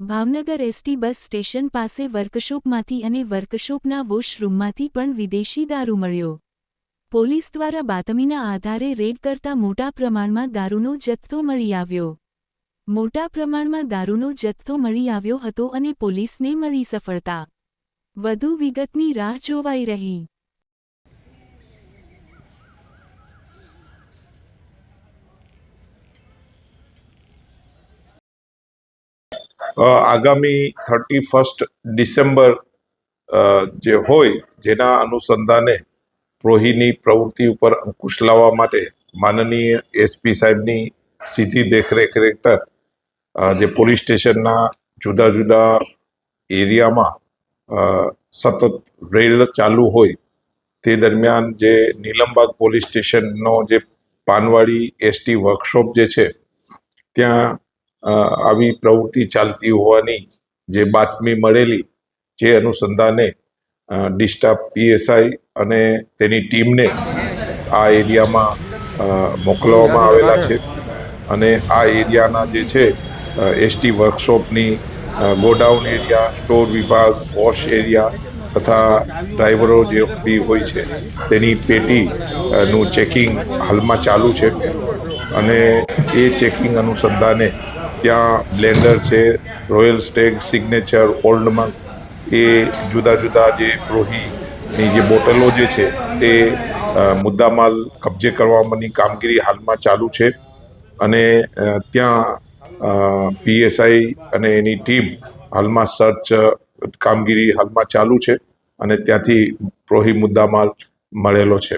Bhavnagar ST bus station પાસે વર્કશોપમાંથી અને વર્કશોપના વોશરૂમમાંથી પણ વિદેશી દારૂ મળ્યો. પોલીસ દ્વારા બાતમીના આધારે રેડ કરતા મોટા પ્રમાણમાં દારૂનો જથ્થો મળી આવ્યો. મોટા પ્રમાણમાં દારૂનો જથ્થો મળી આવ્યો હતો અને પોલીસને મળી સફળતા. વધુ વિગતની રાહ જોવાઈ રહી. આગામી થર્ટી ફર્સ્ટ ડિસેમ્બર જે હોય જેના અનુસંધાને પ્રોહીની પ્રવૃત્તિ ઉપર અંકુશ લાવવા માટે માનનીય એસપી સાહેબની સીધી દેખરેખ હેઠળ જે પોલીસ સ્ટેશનના જુદા જુદા એરિયામાં સતત રેલ ચાલુ હોય તે દરમિયાન જે નીલમબાગ પોલીસ સ્ટેશનનો જે પાનવાડી એસટી વર્કશોપ જે છે, ત્યાં આવી પ્રવૃત્તિ ચાલતી હોવાની જે બાતમી મળેલી જે અનુસંધાને ડિસ્ટાફ પીએસઆઈ અને તેની ટીમને આ એરિયામાં મોકલવામાં આવેલા છે. અને આ એરિયાના જે છે એસટી વર્કશોપની ગોડાઉન એરિયા, સ્ટોર વિભાગ, વોશ એરિયા તથા ડ્રાઈવરો જે બી હોય છે, તેની પેટીનું ચેકિંગ હાલમાં ચાલુ છે. અને એ ચેકિંગ અનુસંધાને ત્યાં બ્લેન્ડર છે રોયલ સ્ટેગ સિગ્નેચર ઓલ્ડમાં એ જુદા જુદા જે પ્રોહીની જે બોટલો જે છે તે મુદ્દામાલ કબજે કરવાની કામગીરી હાલમાં ચાલુ છે. અને ત્યાં પીએસઆઈ અને એની ટીમ હાલમાં સર્ચ કામગીરી હાલમાં ચાલુ છે અને ત્યાંથી પ્રોહી મુદ્દામાલ મળેલો છે.